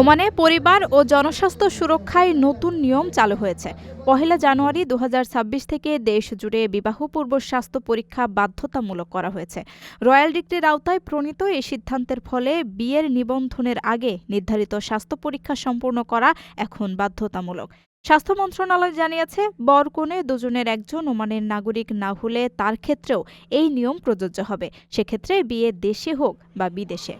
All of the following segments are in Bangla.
ওমানে পরিবার ও জনস্বাস্থ্য সুরক্ষায় নতুন নিয়ম চালু হয়েছে। পহেলা জানুয়ারি দু হাজার ছাব্বিশ থেকে দেশ জুড়ে বিবাহপূর্ব স্বাস্থ্য পরীক্ষা বাধ্যতামূলক করা হয়েছে। রয়্যাল ডিগ্রির আওতায় প্রণীত এই সিদ্ধান্তের ফলে বিয়ের নিবন্ধনের আগে নির্ধারিত স্বাস্থ্য পরীক্ষা সম্পূর্ণ করা এখন বাধ্যতামূলক। স্বাস্থ্য মন্ত্রণালয় জানিয়েছে, বরকনে দুজনের একজন ওমানের নাগরিক না হলে তার ক্ষেত্রেও এই নিয়ম প্রযোজ্য হবে। সেক্ষেত্রে বিয়ে দেশে হোক বা বিদেশে।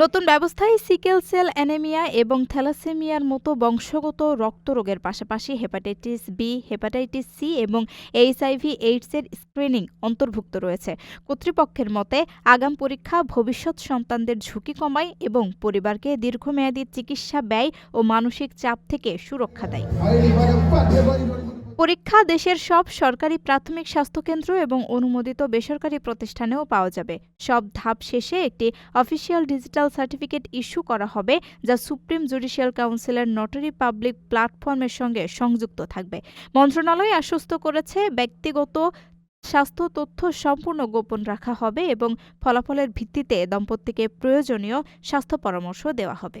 নতুন ব্যবস্থায় সিকেল সেল অ্যানেমিয়া এবং থ্যালাসেমিয়ার মতো বংশগত রক্তরোগের পাশাপাশি হেপাটাইটিস বি, হেপাটাইটিস সি এবং এইচআইভি এইডসের স্ক্রিনিং অন্তর্ভুক্ত রয়েছে। কর্তৃপক্ষের মতে, আগাম পরীক্ষা ভবিষ্যৎ সন্তানদের ঝুঁকি কমায় এবং পরিবারকে দীর্ঘমেয়াদী চিকিৎসা ব্যয় ও মানসিক চাপ থেকে সুরক্ষা দেয়। পরীক্ষা দেশের সব সরকারি প্রাথমিক স্বাস্থ্যকেন্দ্র এবং অনুমোদিত বেসরকারি প্রতিষ্ঠানেও পাওয়া যাবে। সব ধাপ শেষে একটি অফিসিয়াল ডিজিটাল সার্টিফিকেট ইস্যু করা হবে, যা সুপ্রিম জুডিশিয়াল কাউন্সিলের নটারি পাবলিক প্ল্যাটফর্মের সঙ্গে সংযুক্ত থাকবে। মন্ত্রণালয় আশ্বস্ত করেছে, ব্যক্তিগত স্বাস্থ্য তথ্য সম্পূর্ণ গোপন রাখা হবে এবং ফলাফলের ভিত্তিতে দম্পতিকে প্রয়োজনীয় স্বাস্থ্য পরামর্শ দেওয়া হবে।